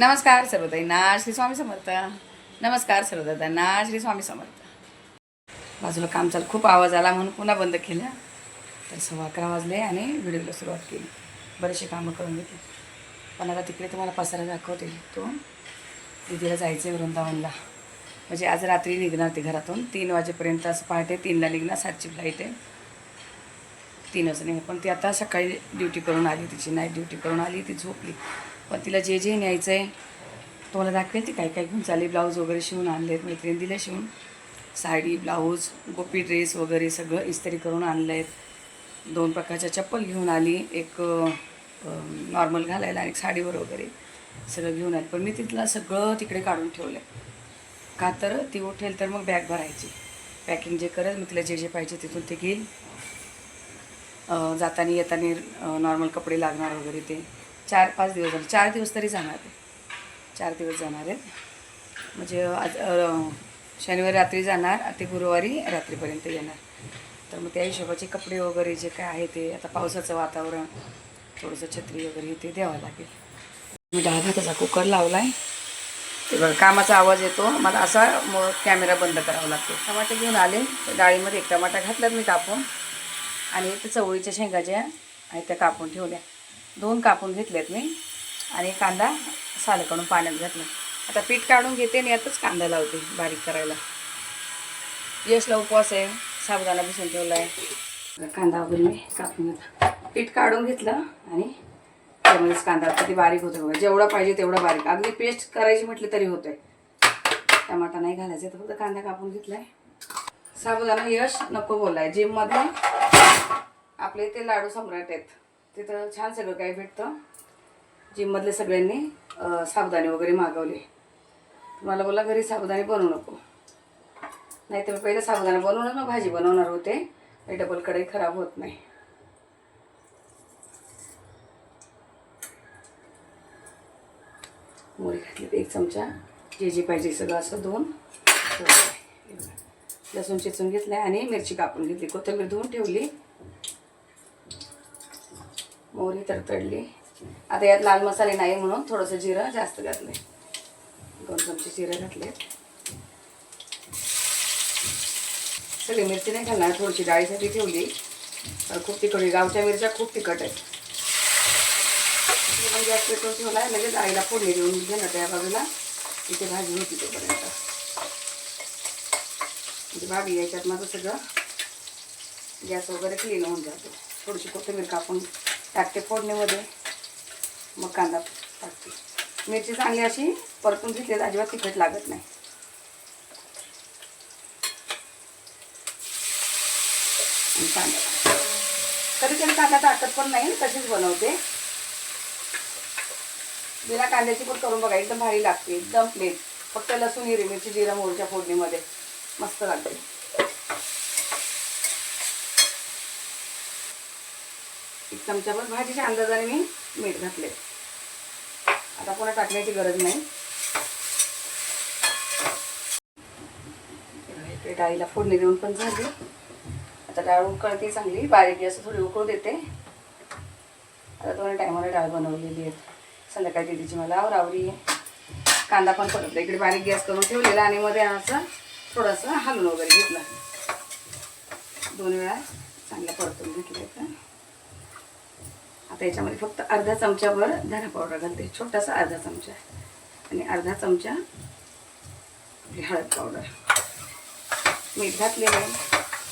नमस्कार सर्वदाईंना श्री स्वामी समर्थ. नमस्कार सर्वदादांना श्री स्वामी समर्थ. बाजूला काम चाल खूप आवाज आला म्हणून पुन्हा बंद केला तर सव्वा अकरा वाजले आणि व्हिडिओला सुरुवात केली. बरेचसे कामं करून घेतली. पण आता तिकडे तुम्हाला पसारा दाखवते. तो दिदीला जायचं आहे वृंदावनला. म्हणजे आज रात्री निघणार ते घरातून. तीन वाजेपर्यंत असं पहाटे तीनला निघणार सातची फ्लाईट आहे. तीन वाजता निघणार पण ती आता सकाळी ड्युटी करून आली तिची नाईट ड्युटी करून आली ती झोपली. पण तिला जे जे न्यायचं आहे तुम्हाला दाखवेल ती काय काय घेऊन चालली ब्लाऊज वगैरे शिवून आणलेत मैत्रिणी दिल्या शिवून. साडी ब्लाऊज गोपी ड्रेस वगैरे सगळं इस्त्री करून आणलं आहेत दोन प्रकारच्या चप्पल घेऊन आली एक नॉर्मल घालायला आणि एक साडीवर वगैरे सगळं घेऊन आली. पण मी तिथला सगळं तिकडे काढून ठेवलं आहे का तर ती उठेल तर मग बॅग भरायची. पॅकिंग जे करत मी तिला जे जे पाहिजे तिथून ते घेईल. जाताना येताना नॉर्मल कपडे लागणार वगैरे ते. चार पाच दिवस झाले. चार दिवस तरी जाणार आहे. चार दिवस जाणार आहेत म्हणजे आज शनिवारी रात्री जाणार ते गुरुवारी रात्रीपर्यंत येणार. तर मग त्या हिशोबाचे कपडे वगैरे जे काय आहे ते आता पावसाचं वातावरण थोडंसं छत्री वगैरे ते द्यावं लागेल. मी डाळ भाताचा कुकर लावला आहे ते बघा कामाचा आवाज येतो. मला असा मग कॅमेरा बंद करावा लागतो. टमाटे घेऊन आले. तर डाळीमध्ये एक टमाटा घातलात मी कापून. आणि त्या चवळीच्या शेंगा ज्या आहेत त्या कापून ठेवल्या. दोन कापून घेतलेत मी आणि कांदा सालकडून काढून पाण्यात घातला. आता पीठ काढून घेते आणि यातच कांदा लावते बारीक करायला. यशला उपवास आहे. साबुदाणा भिसून ठेवला आहे कांदा वगैरे मी कापून घेतला. पीठ काढून घेतलं आणि त्यामध्येच कांदा. किती बारीक होतो बघा. जेवढा पाहिजे तेवढा बारीक. अगदी पेस्ट करायची म्हटली तरी होतंय. टमाटा नाही घालायचं तर फक्त कांदा कापून घेतलाय. साबुदाणा यश नको बोलाय जिममध्ये आपले इथे लाडू सम्राट आहेत. तिथं छान सगळं काही भेटतं जिममधले सगळ्यांनी साबुदाणे वगैरे मागवले. मला बोला घरी साबुदाणे बनवू नको. नाही तर मी पहिलं साबुदाणा बनवूनच मग भाजी बनवणार होते. डबल कढई खराब होत नाही. मोरी घातली एक चमचा. जे जे पाहिजे सगळं असं धुवून लसूण चिचून घेतलं आणि मिरची कापून घेतली. कोथिंबीर धुवून ठेवली. मोहरी तडतडली आता यात लाल मसाले नाही म्हणून थोडंसं जिरं जास्त घातले दोन चमचे जिरं घातले सगळी मिरची नाही घालणार थोडीशी डाळीसाठी ठेवली. तर खूप तिखट आहे. गावच्या मिरच्या खूप तिखट आहेत. गॅस पेटवून ठेवला आहे लगेच आईला फोडणी देऊन घेणार त्या बाजूला. इथे भाजी होती तोपर्यंत. म्हणजे भाभी याच्यात माझं सगळं गॅस वगैरे क्लीन होऊन जातो. थोडीशी कोथिंबीर कापून टाकते फोडणीमध्ये. मग कांदा टाकते. मिरची चांगली अशी परतून घेतली तर अजिबात तिखट लागत नाही. कांदा. कधी कधी कांदा टाकत पण नाही तशीच बनवते. बिना कांद्याची पण करून बघा एकदम भारी लागते एकदम प्लेन फक्त लसूण हिरवी मिरची जिरा मोहरीच्या फोडणीमध्ये. मस्त लागते. एक चमचाभर भाजीच्या अंदाजाने मी मीठ घातले आता पुन्हा टाकण्याची गरज नाही. इकडे डाळीला फोडणी देऊन पण झाली. आता डाळ उकळते चांगली बारीक गॅस थोडी उकळू देते. आता दोन टायमाला डाळ बनवलेली आहे. संध्याकाळी दिदीची मला आवरावरी आहे. कांदा पण परतला. इकडे बारीक गॅस करून ठेवलेला आणि मध्ये असं थोडंसं हलून वगैरे घेतलं. दोन वेळा चांगलं परतून घेतलं तर. आता याच्यामध्ये फक्त अर्धा चमच्यावर धना पावडर घालते. छोटासा अर्धा चमचा आणि अर्धा चमचा आपली हळद पावडर. मीठ घातलेलं आहे.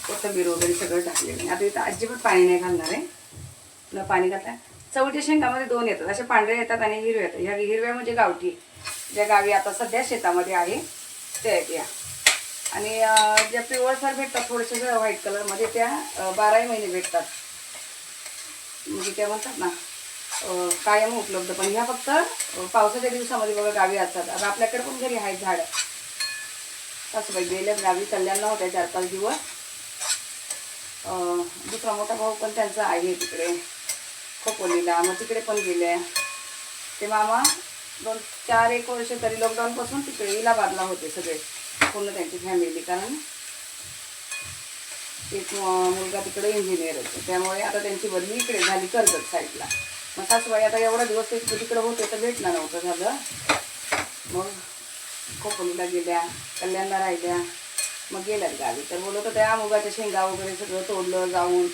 कोथंबीर वगैरे सगळं टाकलेलं आहे. आता इथं अजिबात पाणी नाही घालणार आहे. न पाणी घातलं? चवळीच्या शेंगामध्ये दोन येतात. असे पांढरे येतात आणि हिरव्या येतात. ह्या हिरव्या म्हणजे गावठी. ज्या गावी आता सध्या शेतामध्ये आहे त्या आहेत या. आणि ज्या पिवळसर भेटतात थोडेसे व्हाईट कलरमध्ये त्या बाराही महिने भेटतात. म्हणजे त्या म्हणतात ना कायम उपलब्ध. पण ह्या फक्त पावसाच्या दिवसामध्ये बघा गावी असतात. आता आपल्याकडे पण घरी आहेत झाडं. बाई गेल्या गावी कल्याणला होत्या चार पाच दिवस. दुसरा मोठा भाऊ पण त्यांचा आहे तिकडे खोपोलीला. मग तिकडे पण गेले. ते मामा दोन चार एक वर्ष तरी लॉकडाऊनपासून तिकडे इलाहाबादला होते सगळे. पूर्ण त्यांची फॅमिली कारण एक मुलगा तिकडे इंजिनियर होतो. त्यामुळे आता त्यांची बदली इकडे झाली कर्जत साईडला मग सासूबाई आता एवढा दिवस ते तिकडे होते तर भेटणं नव्हतं झालं. मग खोपोलीला गेल्या कल्याणला राहिल्या. मग गेल्यात गावी. तर बोलत त्या मुगाच्या शेंगा वगैरे सगळं तोडलं जाऊन.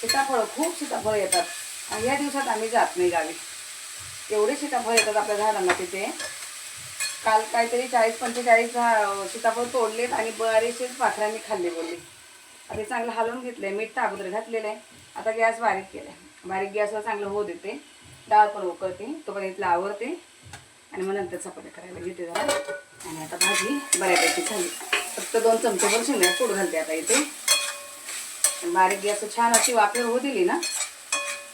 सीताफळं खूप सीताफळं येतात. आणि या दिवसात आम्ही जात नाही गावी. एवढे सीताफळ येतात आपल्या झाडांना तिथे. काल काहीतरी चाळीस पंचेचाळीस झा- सीताफळ तोडलेत आणि बरेचसेच पाखरांनी खाल्ले बोलले. आता चांगलं हलवून घेतलं आहे मीठ अगोदर घातलेलं आहे. आता गॅस बारीक केलाय. बारीक गॅसवर चांगलं होऊ देते. डाळ पण उकळते तोपर्यंत इथलं आवरते. आणि मग नंतर चपात्या करायला घेते जरा. आणि आता भाजी बऱ्यापैकी झाली. फक्त दोन चमचेभर शिंगड्या पूड घालते आता इथे. बारीक गॅस छान अशी वापर होऊ दिली ना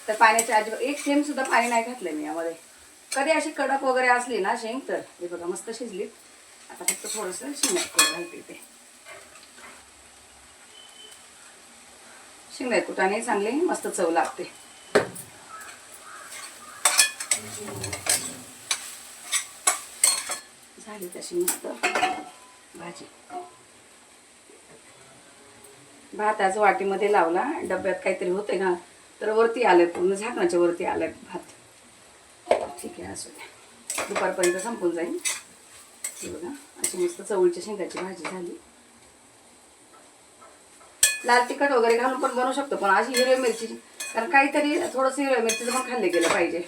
तर पाण्याची अजिबात एक थेंबसुद्धा पाणी नाही घातलं मी यामध्ये. कधी अशी कडक वगैरे असली ना शेंग तर हे बघा मस्त शिजली. आता फक्त थोडंसं शिंगात कूट घालते इथे. शिंगात कुटाने चांगली मस्त चव लागते. झाली तशी मस्त भाजी. भात आज वाटीमध्ये लावला डब्यात काहीतरी होते का? तर वरती आले पूर्ण झाकणाच्या वरती आलाय भात. ठीक आहे असू द्या. दुपारपर्यंत संपून जाईल. बघा अशी मस्त चवळीच्या शेंगाची भाजी झाली. लाल तिखट वगैरे घालून पण बनवू शकतो पण अशी हिरव्या मिरची कारण काहीतरी थोडंसं हिरव्या मिरचीचं पण खाल्ले गेलं पाहिजे.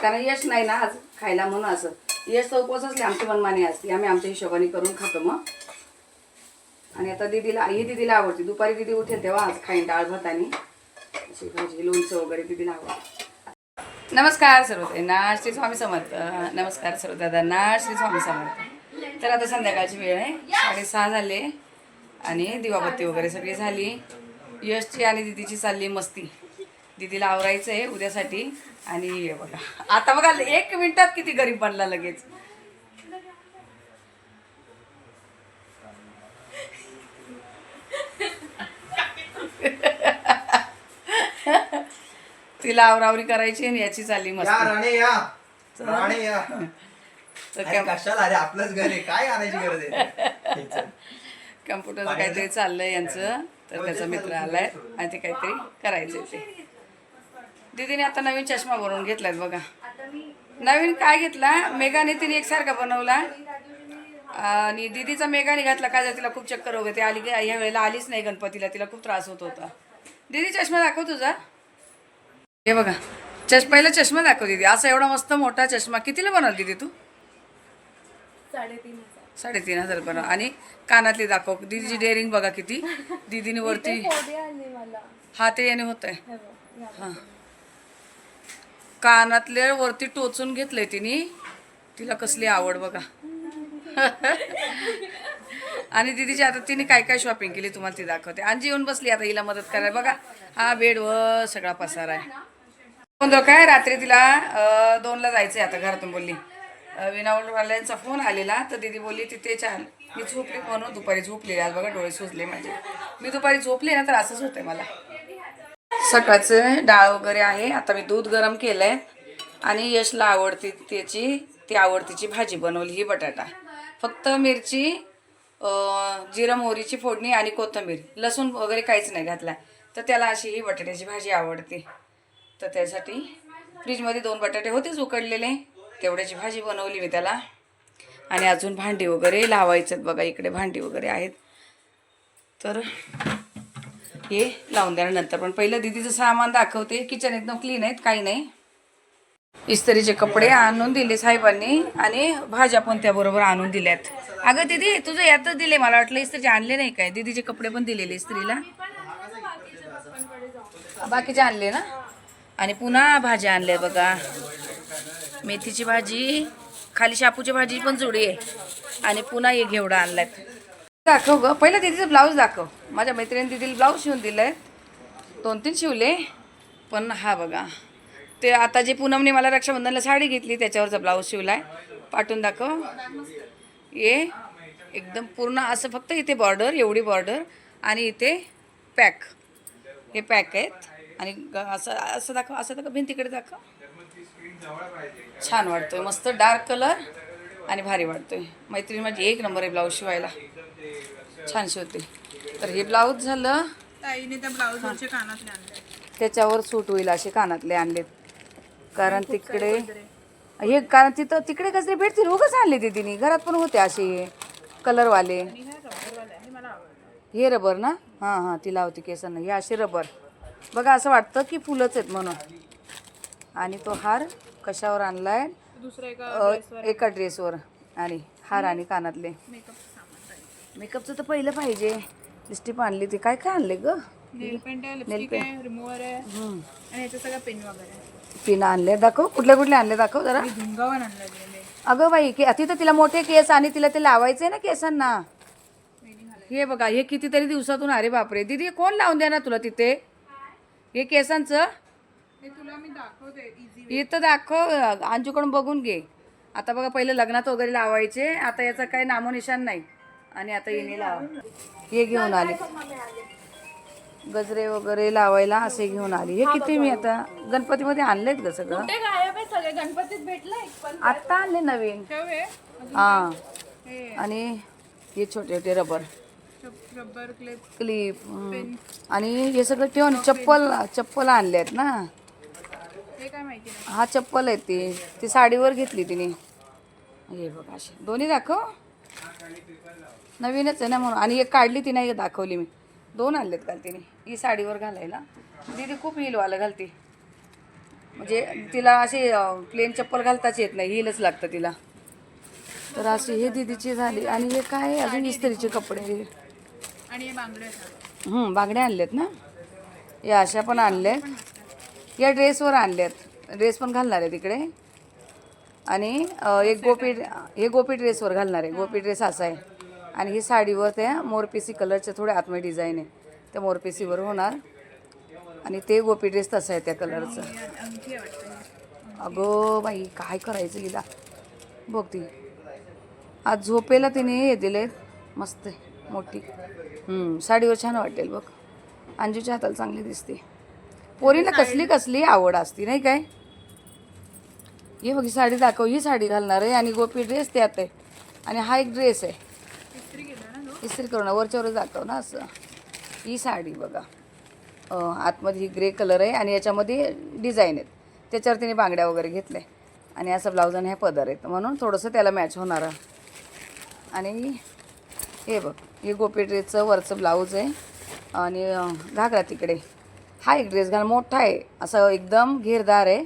कारण यश नाही ना आज खायला म्हणून असं. यश तर उपवास असले आमची मनमानी असते आम्ही आमच्या हिशोबाने करून खातो मग. आणि आता दीदीला ही दीदीला आवडते दुपारी दीदी उठेल तेव्हा आज खाईन डाळ भात आणि अशी भाजी लोणचं वगैरे दिदीला आवडते. नमस्कार सर्वताईंना श्री स्वामी समर्थ. नमस्कार सर्वदादांना श्री स्वामी समर्थ. तर आता संध्याकाळची वेळ आहे साडेसहा झाले. आणि दिवाबत्ती वगैरे सगळी झाली. यशची आणि दिदीची चालली मस्ती. दिदीला आवरायचं आहे उद्यासाठी. आणि बघा. आता बघा एक मिनिटात किती गरीब बनला लगेच. तिला आवरावरी करायची आणि याची चालली मस्ती. राणे या. राणे या. तर कशाला? अरे आपलंच घर आहे. काय आणायची गरज आहे? कम्प्युटरचं काहीतरी चाललंय यांचं. तर त्याचा मित्र आलाय आणि ते काहीतरी करायचंय ते. दीदीने आता नवीन चष्मा बनवून घेतलाय बघा. नवीन काय घेतला? मेघाने तिने एकसारखा बनवला. आणि दीदीचा मेघाने घातला. काय झालं? तिला खूप चक्कर वगैरे. ती आली ह्या वेळेला आलीच नाही गणपतीला. तिला खूप त्रास होत होता. दीदी चष्मा दाखव तुझा. हे बघा. चष पहिला चष्मा दाखव दीदी. असा एवढा मस्त मोठा चष्मा कितीला बनवला दीदी तू? साडेतीन. साडेतीन हजार बनव आणि कानातली दाखव. दीदीची डेअरिंग बघा किती. दीदीने वरती हा ते याने होत आहे हे. कानातले वरती टोचून घेतलंय तिने. तिला कसली आवड बघा. आणि दीदीची आता तिने काय काय शॉपिंग केली तुम्हाला ती दाखवते. आणजी येऊन बसली आता हिला मदत करायला. बघा हा बेड व सगळा पसार आहे. काय रात्री तिला दोनला जायचंय आता घरातून बोलली. अं, फोन आलेला तर दीदी बोलली तिथे छान. मी झोपली म्हणून दुपारी झोपले आज बघा डोळे सुजले माझे. मी दुपारी झोपले ना तर असंच होतंय मला. सकाळचं डाळ वगैरे आहे आता मी दूध गरम केलंय आणि यशला आवडती त्याची ती आवडतीची भाजी बनवली ही बटाटा. फक्त मिरची जिरं मोहरीची फोडणी आणि कोथिंबीर लसूण वगैरे काहीच नाही घातला तर त्याला अशी ही बटाट्याची भाजी आवडते. तर त्यासाठी फ्रीजमध्ये दोन बटाटे होतेच उकडलेले. तेवढ्याची भाजी बनवली मी त्याला. आणि अजून भांडी वगैरे लावायचं बघा इकडे भांडी वगैरे आहेत. तर हे लावून द्या नंतर. पण पहिलं दिदीचं सामान दाखवते. किचन एकदम क्लीन आहेत काही नाही. इस्त्रीचे कपडे आणून दिले साहेबांनी आणि भाज्या पण त्याबरोबर आणून दिल्यात. अगं दिदी तुझं यातच दिले मला वाटलं इस्त्रीचे आणले नाही काय? दिदीचे कपडे पण दिलेले इस्त्रीला. बाकीचे आणले ना? आणि पुन्हा भाज्या आणल्या बघा. मेथीची भाजी खाली शापूची भाजी पण जुडी आहे. आणि पुन्हा हे घेवडा आणलाय. दाखव ग. पहिलं दिदीचं ब्लाऊज दाखव. माझ्या मैत्रिणी दिदीला ब्लाऊज शिवून दिलंय. दोन तीन शिवले. पण हा बघा. ते आता जे पूनमने मला रक्षाबंधनला साडी घेतली त्याच्यावरचा ब्लाऊज शिवलाय. पाठवून दाखव. ये. एकदम पूर्ण असं फक्त इथे बॉर्डर एवढी बॉर्डर आणि इथे पॅक हे पॅक आहेत. आणि ग- असं असं दाखव. असं दाखव. भिंतीकडे दाखव. छान वाटतोय. मस्त डार्क कलर आणि भारी वाटतोय. मैत्रीण माझी एक नंबर आहे ब्लाऊज शिवायला. छान शिवते. तर हे ब्लाऊज झालं. ताईने त्या ब्लाऊजवरचे कानातले आणले. त्याच्यावर सूट होईल असे कानातले आणलेत. कारण तिकडे हे कारण तिथं तिकडे गजरे भेटतील उगाच आणले ते तिने. घरात पण होते असे कलरवाले. हे रबर ना? हां हां ती लावते केसांना. हे असे रबर. बघा असं वाटतं की फुलंच आहेत म्हणून. आणि तो हार कशावर आणलाय? दुसरं एका ड्रेसवर आणि हार आणि कानातले. मेकअपचं तर पहिलं पाहिजे. लिस्टिप आणली ती. काय काय आणले ग? नेल पेंट आहे लिपस्टिक आहे रिमूव्हर आहे. आणि याचं सगळं पेन वगैरे आहे. पिन आणले दाखव कुठले कुठले आणले दाखव जरा. आणलं अगं बाई के तिथं तिला मोठे केस आणि तिला ते लावायचे ना केसांना. हे बघा हे कितीतरी दिवसातून अरे बापरे. दीदी कोण लावून देणार तुला तिथे? हे केसांचं? हे तुला मी दाखवते इझी इथं दाखव अंजूकडून बघून घे. आता बघा पहिलं लग्नात वगैरे लावायचे आता याचं काही नामोनिशान नाही. आणि आता येणे लावा. हे घेऊन आले. गजरे वगैरे लावायला असे घेऊन आले. हे किती मी आता गणपतीमध्ये आणलेत ग सगळं. गणपतीत भेटलं आत्ता आणले नवीन. हे. आणि हे छोटे छोटे रबर. Rubber clip. क्लिप आणि हे सगळं ठेवून चप्पल चप्पल आणले आहेत ना. हे काय माहिती नाही. हा चप्पल आहे ती. ती साडीवर घेतली तिने. हे बघा अशी. दोन्ही दाखव. नवीनच आहे ना म्हणून. आणि एक काढली ती नाही दाखवली मी. दोन आणलेत काल तिने. ही साडीवर घालायला. दीदी खूप हिलवाला घालते. म्हणजे तिला असे प्लेन चप्पल घालताच येत नाही. हिलच लागतं तिला. तर अशी हे दीदीची झाली. आणि हे काय? अजून इस्त्रीचे कपडे आणि बांगड्या आणल्यात ना? या अशा पण आणल्यात. या ड्रेसवर आणल्यात. ड्रेस पण घालणार आहे तिकडे. आणि एक गोपी हे गोपी ड्रेसवर घालणार आहे. गोपी ड्रेस असा आहे. आणि ही साडीवर त्या मोरपिसी कलरच्या थोड्या आतमध्ये डिझाईन आहे. त्या मोरपिसीवर होणार. आणि ते गोपी ड्रेस तसं आहे त्या कलरचं. अगं बाई काय करायचं हिला? बघ ती. आज झोपेला तिने हे दिले मस्त आहे. मोठी. साडीवर छान वाटेल बघ. अंजूच्या हाताला चांगली दिसते. पोरीला कसली कसली आवड असती नाही काय? हे बघ ही साडी दाखव ही साडी घालणार आहे आणि गोपी ड्रेस त्यात आहे. आणि हा एक ड्रेस आहे. इस्त्री करू ना वरच्यावरच दाखव ना असं. ही साडी बघा. आतमध्ये ही ग्रे कलर आहे आणि याच्यामध्ये डिझाईन आहेत. त्याच्यावर तिने बांगड्या वगैरे घेतल्या. आणि असं ब्लाऊज आणि हे पदर आहेत. म्हणून थोडंसं त्याला मॅच होणार आणि हे बघ हे गोपी ड्रेसचं वरचं ब्लाऊज आहे. आणि घागरा तिकडे. हा एक ड्रेस घाल मोठा आहे. असं एकदम घेरदार आहे.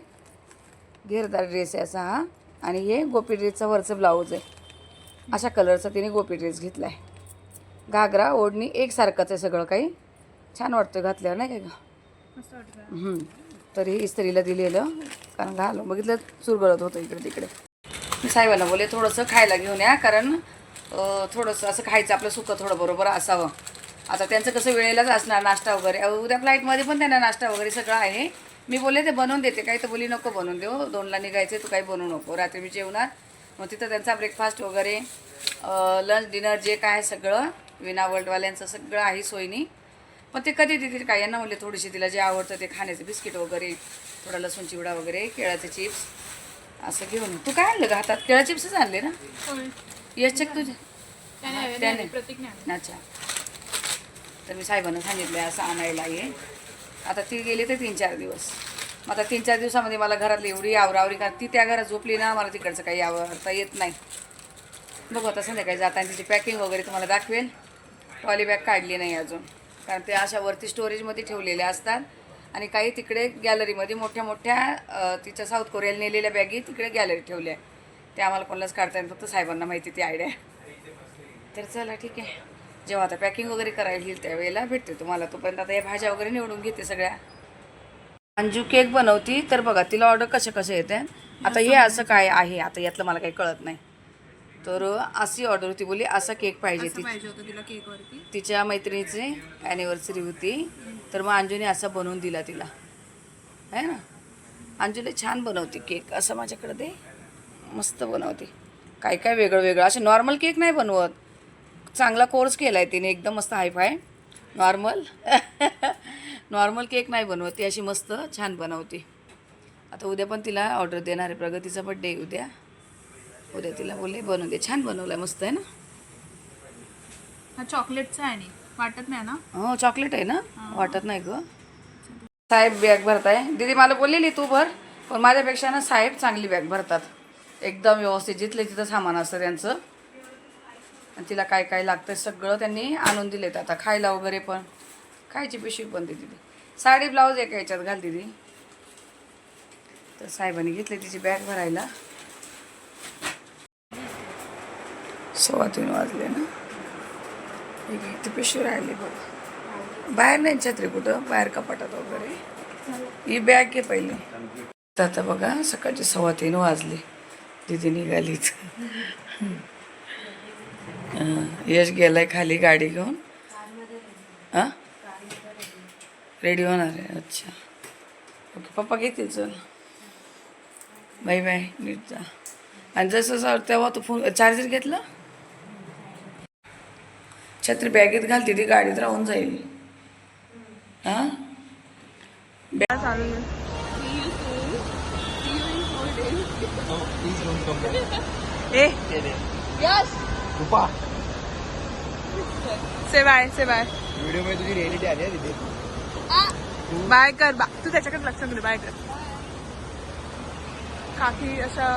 घेरदार ड्रेस आहे असा हा. आणि हे गोपी ड्रेसचं वरचं ब्लाऊज आहे. अशा कलरचा तिने गोपी ड्रेस घेतला आहे घागरा ओढणी एकसारखंच आहे सगळं काही. छान वाटतं घातल्यावर नाही काय. तर हे इस्त्रीला दिलेलं कारण घालून बघितलं चुरगळत होतं इकडे तिकडे. मी साहेबांना बोले थोडंसं खायला घेऊन या कारण थोडंसं असं खायचं आपलं सुकं थोडं बरोबर असावं. आता त्यांचं कसं वेळेलाच असणार नाश्ता वगैरे. उद्या फ्लाईटमध्ये पण त्यांना नाश्ता वगैरे सगळं आहे. मी बोलले ते बनवून देते. काही तर बोली नको बनवून देऊ. दोनला निघायचे तू काही बनवू नको. रात्री मी जेवणार. मग तिथं त्यांचा ब्रेकफास्ट वगैरे लंच डिनर जे काय सगळं विना वर्ल्डवाल्यांचं सगळं आहे सोयीनी. पण ते कधी देतील काय? यांना म्हणले थोडीशी तिला जे आवडतं ते खाण्याचं बिस्किट वगैरे थोडा लसूण चिवडा वगैरे केळाचे चिप्स. असं घेऊन तू काय आणलं का हातात? केळा चिप्सच आणले ना? यश चेक तुझे त्याने अच्छा. तर मी साहेबांना सांगितलं असं आणायला ये. आता ती गेली ते तीन चार दिवस. मग आता तीन चार दिवसामध्ये मला घरातली एवढी आवरावरी का ती त्या घरात झोपली ना मला तिकडचं काही आवडता येत नाही. बघू आता संध्याकाळी जाताना तिची पॅकिंग वगैरे तुम्हाला दाखवेल. ट्रॉली बॅग काढली नाही अजून. कारण ते अशा वरती स्टोरेजमध्ये ठेवलेल्या असतात. आणि काही तिकडे गॅलरीमध्ये मोठ्या मोठ्या तिच्या साऊथ कोरियाला नेलेल्या बॅगी तिकडे गॅलरी ठेवल्या. ते आम्हाला कोणालाच काढता येईल फक्त साहेबांना माहिती ती आयडिया तर चला ठीक आहे. जेव्हा आता पॅकिंग वगैरे करायला येईल त्यावेळेला भेटते तुम्हाला. तोपर्यंत आता या भाज्या वगैरे निवडून घेते सगळ्या. अंजू केक बनवती तर बघा तिला ऑर्डर कसे कसे येते. आता हे असं काय आहे? आता यातलं मला काही कळत नाही. तर अशी ऑर्डर होती बोली असा केक पाहिजे ती. तिच्या मैत्रिणीची ॲनिव्हर्सरी होती. तर मग अंजूने असा बनवून दिला तिला. आहे ना? अंजूला छान बनवते केक असं माझ्याकडे दे. मस्त बनवते. काय काय वेगळं वेगळं असे नॉर्मल केक नाही बनवत. चांगला कोर्स केला आहे तिने एकदम मस्त हायफाय नॉर्मल नॉर्मल केक नाही बनवत ती अशी मस्त छान बनवते. आता उद्या पण तिला ऑर्डर देणार आहे प्रगतीचा बड्डे उद्या. उद्या तिला बोलले बनवून दे. छान बनवलं आहे मस्त आहे ना? हा चॉकलेटचा आहे आणि वाटत नाही ना? हो चॉकलेट आहे ना? वाटत नाही ग. साहेब बॅग भरताय. दीदी मला बोललेली तू भर पण माझ्यापेक्षा ना साहेब चांगली बॅग भरतात. एकदम व्यवस्थित जिथले तिथं सामान असतं त्यांचं. आणि तिला काय काय लागतं सगळं त्यांनी आणून दिलेत आता. खायला वगैरे पण. खायची पिशवी पण देते ती. साडी ब्लाऊज एका याच्यात घालते ती तर साहेबांनी घेतली तिची बॅग भरायला. सव्वा तीन वाजले ना. एक ती पिशवी राहिली बघ. बाहेर नाही छत्री कुठं बाहेर कपाटात वगैरे. ही बॅग घे पहिली. तर आता बघा सकाळचे सव्वा तीन वाजले. तिथे निघालीच. यश गेलाय खाली गाडी घेऊन? हां? रेडी होणार आहे. अच्छा. ओके पप्पा घेतील चल. Bye bye. नीट जा. आणि जसं सर तेव्हा तू फोन चार्जर घेतलं? छत्री बॅगेत घालते ती गाडीत राहून जाईल. हां? ए. Rupa say bye say bye व्हिडिओमध्ये तुझी रिअलिटी आली आहे तिथे. बाय कर बा तू त्याच्याकडे लक्ष दे बाय कर. काकी अशा